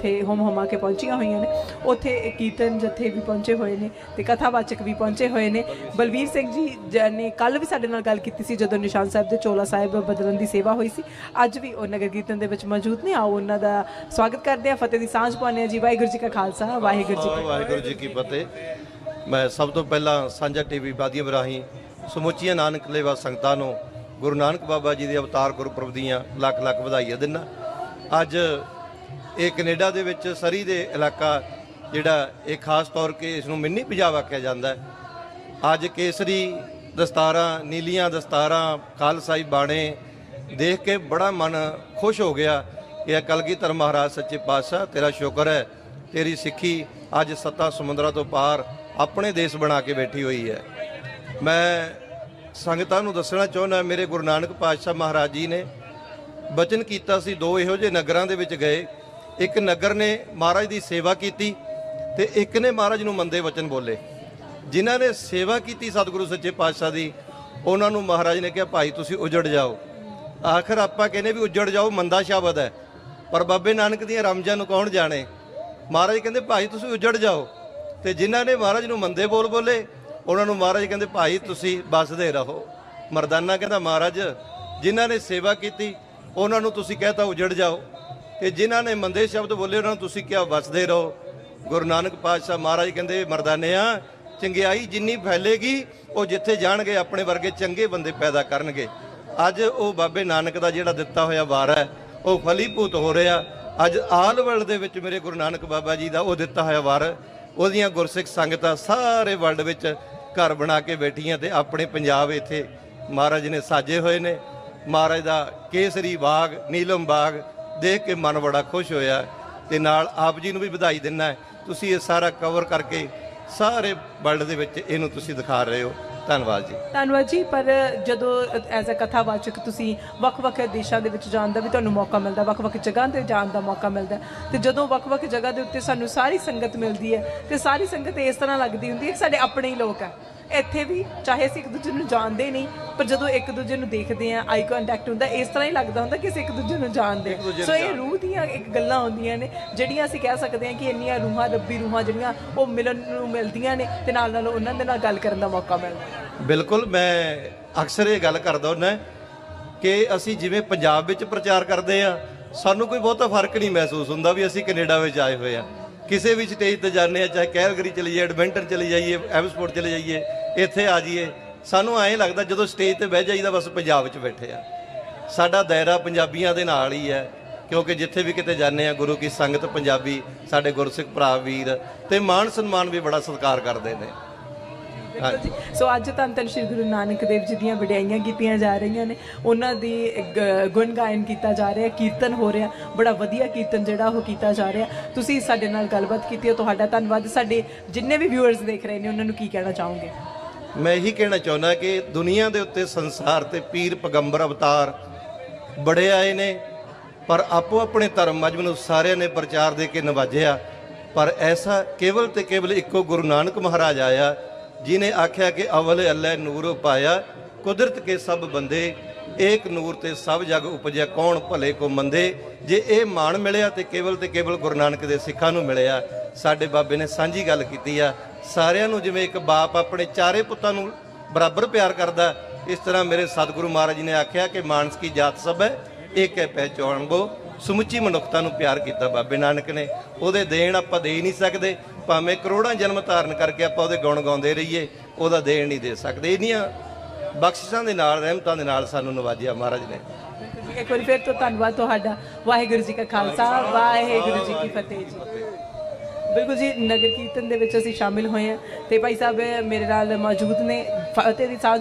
ਇੱਥੇ ਹੋਮ ਹਮਾ ਕੇ ਪਹੁੰਚੀਆਂ ਹੋਈਆਂ ਨੇ। ਉੱਥੇ ਕੀਰਤਨ ਜਥੇ ਵੀ ਪਹੁੰਚੇ ਹੋਏ ਨੇ ਤੇ ਕਥਾਵਾਚਕ ਵੀ ਪਹੁੰਚੇ ਹੋਏ ਨੇ। ਬਲਵੀਰ ਸਿੰਘ ਜੀ ਜ- ਨੇ ਕੱਲ ਵੀ ਸਾਡੇ ਨਾਲ ਗੱਲ ਕੀਤੀ ਸੀ, ਜਦੋਂ ਨਿਸ਼ਾਨ ਸਾਹਿਬ ਦੇ ਚੋਲਾ ਸਾਹਿਬ ਬਦਲਣ ਦੀ ਸੇਵਾ ਹੋਈ ਸੀ। ਅੱਜ ਵੀ ਉਹ ਨਗਰ ਕੀਰਤਨ ਦੇ ਵਿੱਚ ਮੌਜੂਦ ਨੇ। ਆਓ ਉਹਨਾਂ ਦਾ ਸਵਾਗਤ ਕਰਦੇ ਆ ਫਤਿਹ ਦੀ ਸਾਂਝ ਪਾਉਂਦੇ ਆ ਜੀ। ਵਾਹਿਗੁਰੂ ਜੀ ਕਾ ਖਾਲਸਾ, ਵਾਹਿਗੁਰੂ ਜੀ ਕੀ ਵਾਹਿਗੁਰੂ ਜੀ ਕੀ ਫਤਿਹ। ਮੈਂ ਸਭ ਤੋਂ ਪਹਿਲਾਂ ਸਾਂਝਾ ਟੀਵੀ ਬਾਦੀਆਂ ਰਾਹੀਂ ਸਮੁੱਚੀਆਂ ਨਾਨਕ ਲੇਵਾ ਸੰਗਤਾਂ ਨੂੰ ਗੁਰੂ ਨਾਨਕ ਬਾਬਾ ਜੀ ਦੇ ਅਵਤਾਰ ਗੁਰਪੁਰਬ ਦੀਆਂ ਲੱਖ ਲੱਖ ਵਧਾਈਆਂ ਦਿੰਦਾ। ਅੱਜ ਇਹ ਕੈਨੇਡਾ ਦੇ ਵਿੱਚ ਸਰੀ ਦੇ ਇਲਾਕਾ ਜਿਹੜਾ ਇਹ ਖਾਸ ਤੌਰ ਕੇ ਇਸ ਨੂੰ ਮਿੰਨੀ ਪੰਜਾਬ ਆਖਿਆ ਜਾਂਦਾ ਹੈ। ਅੱਜ ਕੇਸਰੀ ਦਸਤਾਰਾਂ, ਨੀਲੀਆਂ ਦਸਤਾਰਾਂ ਖਾਲਸਾਈ ਬਾਣੇ ਦੇਖ ਕੇ ਬੜਾ ਮਨ ਖੁਸ਼ ਹੋ ਗਿਆ। ਕਿ ਇਹ ਕਲਗੀਧਰ ਮਹਾਰਾਜ ਸੱਚੇ ਪਾਤਸ਼ਾਹ, ਤੇਰਾ ਸ਼ੁਕਰ ਹੈ, ਤੇਰੀ ਸਿੱਖੀ ਅੱਜ ਸੱਤਾ ਸਮੁੰਦਰਾਂ ਤੋਂ ਪਾਰ ਆਪਣੇ ਦੇਸ਼ ਬਣਾ ਕੇ ਬੈਠੀ ਹੋਈ ਹੈ। ਮੈਂ ਸੰਗਤਾਂ ਨੂੰ ਦੱਸਣਾ ਚਾਹੁੰਦਾ, ਮੇਰੇ ਗੁਰੂ ਨਾਨਕ ਪਾਤਸ਼ਾਹ ਮਹਾਰਾਜ ਜੀ ਨੇ ਬਚਨ ਕੀਤਾ ਸੀ, ਦੋ ਇਹੋ ਜਿਹੇ ਨਗਰਾਂ ਦੇ ਵਿੱਚ ਗਏ। ਇੱਕ ਨਗਰ ਨੇ ਮਹਾਰਾਜ ਦੀ ਸੇਵਾ ਕੀਤੀ ਤੇ ਇੱਕ ਨੇ ਮਹਾਰਾਜ ਨੂੰ ਮੰਦੇ ਵਚਨ ਬੋਲੇ। ਜਿਨ੍ਹਾਂ ਨੇ ਸੇਵਾ ਕੀਤੀ ਸਤਿਗੁਰੂ ਸੱਚੇ ਪਾਤਸ਼ਾਹ ਦੀ, ਉਹਨਾਂ ਨੂੰ ਮਹਾਰਾਜ ਨੇ ਕਿਹਾ, ਭਾਈ, ਤੁਸੀਂ ਉਜੜ ਜਾਓ। ਆਖਰ ਆਪਾਂ ਕਹਿੰਦੇ ਵੀ ਉਜੜ ਜਾਓ, ਮੰਦਾ ਸ਼ਬਦ ਹੈ। ਪਰ ਬਾਬੇ ਨਾਨਕ ਦੀਆਂ ਰਮਜਾਂ ਨੂੰ ਕੌਣ ਜਾਣੇ? ਮਹਾਰਾਜ ਕਹਿੰਦੇ, ਭਾਈ, ਤੁਸੀਂ ਉਜੜ ਜਾਓ। ਤੇ ਜਿਨ੍ਹਾਂ ਨੇ ਮਹਾਰਾਜ ਨੂੰ ਮੰਦੇ ਬੋਲ ਬੋਲੇ, ਉਹਨਾਂ ਨੂੰ ਮਹਾਰਾਜ ਕਹਿੰਦੇ, ਭਾਈ, ਤੁਸੀਂ ਬਸਦੇ ਰਹੋ। ਮਰਦਾਨਾ ਕਹਿੰਦਾ, ਮਹਾਰਾਜ, ਜਿਨ੍ਹਾਂ ਨੇ ਸੇਵਾ ਕੀਤੀ, ਉਹਨਾਂ ਨੂੰ ਤੁਸੀਂ ਕਹਤਾ ਉਜੜ ਜਾਓ। ਤੇ ਜਿਨ੍ਹਾਂ ਨੇ ਮੰਦੇ ਸ਼ਬਦ ਬੋਲੇ, ਉਹਨਾਂ ਨੂੰ ਤੁਸੀਂ ਕਿਹਾ ਵਸਦੇ ਰਹੋ। ਗੁਰੂ ਨਾਨਕ ਪਾਤਸ਼ਾਹ ਮਹਾਰਾਜ ਕਹਿੰਦੇ ਮਰਦਾਨਿਆਂ ਚੰਗਿਆਈ ਜਿੰਨੀ ਫੈਲੇਗੀ, ਉਹ ਜਿੱਥੇ ਜਾਣਗੇ, ਆਪਣੇ ਵਰਗੇ ਚੰਗੇ ਬੰਦੇ ਪੈਦਾ ਕਰਨਗੇ। ਅੱਜ ਉਹ ਬਾਬੇ ਨਾਨਕ ਦਾ ਜਿਹੜਾ ਦਿੱਤਾ ਹੋਇਆ ਵਾਰ ਹੈ, ਉਹ ਫਲੀਭੂਤ ਹੋ ਰਿਹਾ। ਅੱਜ ਆਲ ਵਰਲਡ ਦੇ ਵਿੱਚ ਮੇਰੇ ਗੁਰੂ ਨਾਨਕ ਬਾਬਾ ਜੀ ਦਾ ਉਹ ਦਿੱਤਾ ਹੋਇਆ ਵਾਰ, ਉਹਦੀਆਂ ਗੁਰਸਿੱਖ ਸੰਗਤਾਂ ਸਾਰੇ ਵਰਲਡ ਵਿੱਚ ਘਰ ਬਣਾ ਕੇ ਬੈਠੀਆਂ ਤੇ ਆਪਣੇ ਪੰਜਾਬ ਇੱਥੇ ਮਹਾਰਾਜ ਨੇ ਸਾਜੇ ਹੋਏ ਨੇ। ਮਹਾਰਾਜ ਦਾ ਕੇਸਰੀ ਬਾਗ, ਨੀਲਮ ਬਾਗ ਦੇਖ ਕੇ ਮਨ ਬੜਾ ਖੁਸ਼ ਹੋਇਆ ਤੇ ਨਾਲ ਆਪ ਜੀ ਨੂੰ ਵੀ ਵਧਾਈ ਦਿੰਨਾ ਤੁਸੀਂ ਇਹ ਸਾਰਾ ਕਵਰ ਕਰਕੇ ਸਾਰੇ ਵਰਲਡ ਦੇ ਵਿੱਚ ਇਹਨੂੰ ਤੁਸੀਂ ਦਿਖਾ ਰਹੇ ਹੋ। ਧੰਨਵਾਦ ਜੀ। ਧੰਨਵਾਦ ਜੀ, ਪਰ ਜਦੋਂ ਐਜ਼ ਅ ਕਥਾਵਾਚਕ ਤੁਸੀਂ ਵੱਖ-ਵੱਖ ਦੇਸ਼ਾਂ ਦੇ ਵਿੱਚ ਜਾਣ ਦਾ ਵੀ ਤੁਹਾਨੂੰ ਮੌਕਾ ਮਿਲਦਾ, ਵੱਖ-ਵੱਖ ਜਗ੍ਹਾ ਤੇ ਜਾਣ ਦਾ ਮੌਕਾ ਮਿਲਦਾ ਤੇ ਜਦੋਂ ਵੱਖ-ਵੱਖ ਜਗ੍ਹਾ ਦੇ ਉੱਤੇ ਸਾਨੂੰ ਸਾਰੀ ਸੰਗਤ ਮਿਲਦੀ ਹੈ, ਤੇ ਸਾਰੀ ਸੰਗਤ ਇਸ ਤਰ੍ਹਾਂ ਲੱਗਦੀ ਹੁੰਦੀ ਹੈ ਕਿ ਸਾਡੇ ਆਪਣੇ ਹੀ ਲੋਕ ਆ ਇੱਥੇ ਵੀ ਚਾਹੇ ਅਸੀਂ ਇੱਕ ਦੂਜੇ ਨੂੰ ਜਾਣਦੇ ਨਹੀਂ ਪਰ ਜਦੋਂ ਇੱਕ ਦੂਜੇ ਨੂੰ ਦੇਖਦੇ ਆ ਆਈ ਕੰਟੈਕਟ ਹੁੰਦਾ ਇਸ ਤਰ੍ਹਾਂ ਹੀ ਲੱਗਦਾ ਹੁੰਦਾ ਕਿ ਅਸੀਂ ਇੱਕ ਦੂਜੇ ਨੂੰ ਜਾਣਦੇ। ਸੋ ਇਹ ਰੂਹ ਦੀਆਂ ਇੱਕ ਗੱਲਾਂ ਹੁੰਦੀਆਂ ਨੇ ਜਿਹੜੀਆਂ ਅਸੀਂ ਕਹਿ ਸਕਦੇ ਹਾਂ ਕਿ ਇੰਨੀਆਂ ਰੂਹਾਂ ਰੱਬੀ ਰੂਹਾਂ ਜਿਹੜੀਆਂ ਉਹ ਮਿਲਣ ਨੂੰ ਮਿਲਦੀਆਂ ਨੇ ਤੇ ਨਾਲ ਨਾਲ ਉਹਨਾਂ ਦੇ ਨਾਲ ਗੱਲ ਕਰਨ ਦਾ ਮੌਕਾ ਮਿਲਦਾ ਬਿਲਕੁਲ ਮੈਂ ਅਕਸਰ ਇਹ ਗੱਲ ਕਰਦਾ ਹੁੰਦਾ ਕਿ ਅਸੀਂ ਜਿਵੇਂ ਪੰਜਾਬ ਵਿੱਚ ਪ੍ਰਚਾਰ ਕਰਦੇ ਆ ਸਾਨੂੰ ਕੋਈ ਬਹੁਤਾ ਫ਼ਰਕ ਨਹੀਂ ਮਹਿਸੂਸ ਹੁੰਦਾ ਵੀ ਅਸੀਂ ਕੈਨੇਡਾ ਵਿੱਚ ਆਏ ਹੋਏ ਆ ਕਿਸੇ ਵੀ ਸਟੇਜ ਤੇ ਜਾਂਦੇ ਆ ਚਾਹੇ ਕੈਲਗਰੀ ਚਲੇ ਜਾਈਏ ਐਡਮਿੰਟਨ ਚਲੇ ਜਾਈਏ ਐਮਸਪੋਰਟ ਚਲੇ ਜਾਈਏ ਇੱਥੇ ਆ ਜਾਈਏ। ਸਾਨੂੰ ਐਂ ਲੱਗਦਾ ਜਦੋਂ ਸਟੇਜ ਤੇ ਬਹਿ ਜਾਈਦਾ, ਬਸ ਪੰਜਾਬ ਵਿੱਚ ਬੈਠੇ ਆ। ਸਾਡਾ ਦਾਇਰਾ ਪੰਜਾਬੀਆਂ ਦੇ ਨਾਲ ਹੀ ਹੈ, ਕਿਉਂਕਿ ਜਿੱਥੇ ਵੀ ਕਿਤੇ ਜਾਂਦੇ ਆ, ਗੁਰੂ ਕੀ ਸੰਗਤ ਪੰਜਾਬੀ, ਸਾਡੇ ਗੁਰਸਿੱਖ ਭਰਾ ਵੀਰ ਤੇ ਮਾਣ ਸਨਮਾਨ ਵੀ ਬੜਾ ਸਤਿਕਾਰ ਕਰਦੇ ਨੇ। ਬਿਲਕੁਲ ਸੋ ਅੱਜ ਧੰਨ ਧੰਨ ਸ਼੍ਰੀ ਗੁਰੂ ਨਾਨਕ ਦੇਵ ਜੀ ਦੀਆਂ ਵਡਿਆਈਆਂ ਕੀਤੀਆਂ ਜਾ ਰਹੀਆਂ ਨੇ। ਉਹਨਾਂ ਦੀ ਗੁਣ ਗਾਇਨ ਕੀਤਾ ਜਾ ਰਿਹਾ, ਕੀਰਤਨ ਹੋ ਰਿਹਾ, ਬੜਾ ਵਧੀਆ ਕੀਰਤਨ ਜਿਹੜਾ ਉਹ ਕੀਤਾ ਜਾ ਰਿਹਾ। ਤੁਸੀਂ ਸਾਡੇ ਨਾਲ ਗੱਲਬਾਤ ਕੀਤੀ ਹੈ, ਤੁਹਾਡਾ ਧੰਨਵਾਦ। ਸਾਡੇ ਜਿੰਨੇ ਵੀ ਵਿਊਅਰਸ ਦੇਖ ਰਹੇ ਨੇ, ਉਹਨਾਂ ਨੂੰ ਕੀ ਕਹਿਣਾ ਚਾਹੋਗੇ? ਮੈਂ ਇਹੀ ਕਹਿਣਾ ਚਾਹੁੰਦਾ ਕਿ ਦੁਨੀਆ ਦੇ ਉੱਤੇ ਸੰਸਾਰ ਤੇ ਪੀਰ ਪੈਗੰਬਰ ਅਵਤਾਰ ਬੜੇ ਆਏ ਨੇ, ਪਰ ਆਪੋ ਆਪਣੇ ਧਰਮ ਮਜਬ ਨੂੰ ਸਾਰਿਆਂ ਨੇ ਪ੍ਰਚਾਰ ਦੇ ਕੇ ਨਵਾਜਿਆ। ਪਰ ਐਸਾ ਕੇਵਲ ਤੇ ਕੇਵਲ ਇੱਕੋ ਗੁਰੂ ਨਾਨਕ ਮਹਾਰਾਜ ਆਇਆ, ਜਿਨੇ ਆਖਿਆ ਕਿ ਅਵਲ ਅੱਲਾ ਨੂਰ ਪਾਇਆ, ਕੁਦਰਤ ਕੇ ਸਭ ਬੰਦੇ, ਏਕ ਨੂਰ ਤੇ ਸਭ ਜਗ ਉਪਜਿਆ, ਕੌਣ ਭਲੇ ਕੋ ਮੰਦੇ? ਜੇ ਇਹ ਮਾਣ ਮਿਲਿਆ ਤੇ ਕੇਵਲ ਤੇ ਕੇਵਲ ਗੁਰੂ ਨਾਨਕ ਦੇ ਸਿੱਖਾਂ ਨੂੰ ਮਿਲਿਆ। ਸਾਡੇ ਬਾਬੇ ਨੇ ਸਾਂਝੀ ਗੱਲ ਕੀਤੀ ਆ ਸਾਰਿਆਂ ਨੂੰ ਜਿਵੇਂ ਇੱਕ ਬਾਪ ਆਪਣੇ ਚਾਰੇ ਪੁੱਤਾਂ ਨੂੰ ਬਰਾਬਰ ਪਿਆਰ ਕਰਦਾ ਇਸ ਤਰ੍ਹਾਂ ਮੇਰੇ ਸਤਿਗੁਰੂ ਮਹਾਰਾਜ ਜੀ ਨੇ ਆਖਿਆ ਕਿ ਮਾਨਸ ਕੀ ਜਾਤ ਸਭ ਹੈ, ਇੱਕ ਹੈ ਪਹਿਚਾਣਬੋ ਸਮੁੱਚੀ ਮਨੁੱਖਤਾ ਨੂੰ ਪਿਆਰ ਕੀਤਾ ਬਾਬੇ ਨਾਨਕ ਨੇ। ਉਹਦੇ ਦੇਣ ਆਪਾਂ ਦੇ ਹੀ ਨਹੀਂ ਸਕਦੇ, ਭਾਵੇਂ ਕਰੋੜਾਂ ਜਨਮ ਧਾਰਨ ਕਰਕੇ ਆਪਾਂ ਉਹਦੇ ਗੁਣ ਗਾਉਂਦੇ ਰਹੀਏ, ਉਹਦਾ ਦੇਣ ਨਹੀਂ ਦੇ ਸਕਦੇ। ਇਹਨੀਆਂ ਬਖਸ਼ਿਸ਼ਾਂ ਦੇ ਨਾਲ, ਰਹਿਮਤਾਂ ਦੇ ਨਾਲ ਸਾਨੂੰ ਨਵਾਜਿਆ ਮਹਾਰਾਜ ਨੇ। ਇੱਕ ਵਾਰੀ ਫਿਰ ਤੋਂ ਧੰਨਵਾਦ ਤੁਹਾਡਾ। ਵਾਹਿਗੁਰੂ ਜੀ ਕਾ ਖਾਲਸਾ, ਵਾਹਿਗੁਰੂ ਜੀ ਕੀ ਫਤਿਹ ਜੀ। ਬਿਲਕੁਲ ਜੀ, ਨਗਰ ਕੀਰਤਨ ਦੇ ਵਿੱਚ ਅਸੀਂ ਸ਼ਾਮਿਲ ਹੋਏ ਹਾਂ ਤੇ ਭਾਈ ਸਾਹਿਬ, ਮੇਰੇ ਨਾਲ ਮੌਜੂਦ ਨੇ ਫਤਿਹ ਦੀ ਸਾਂਝ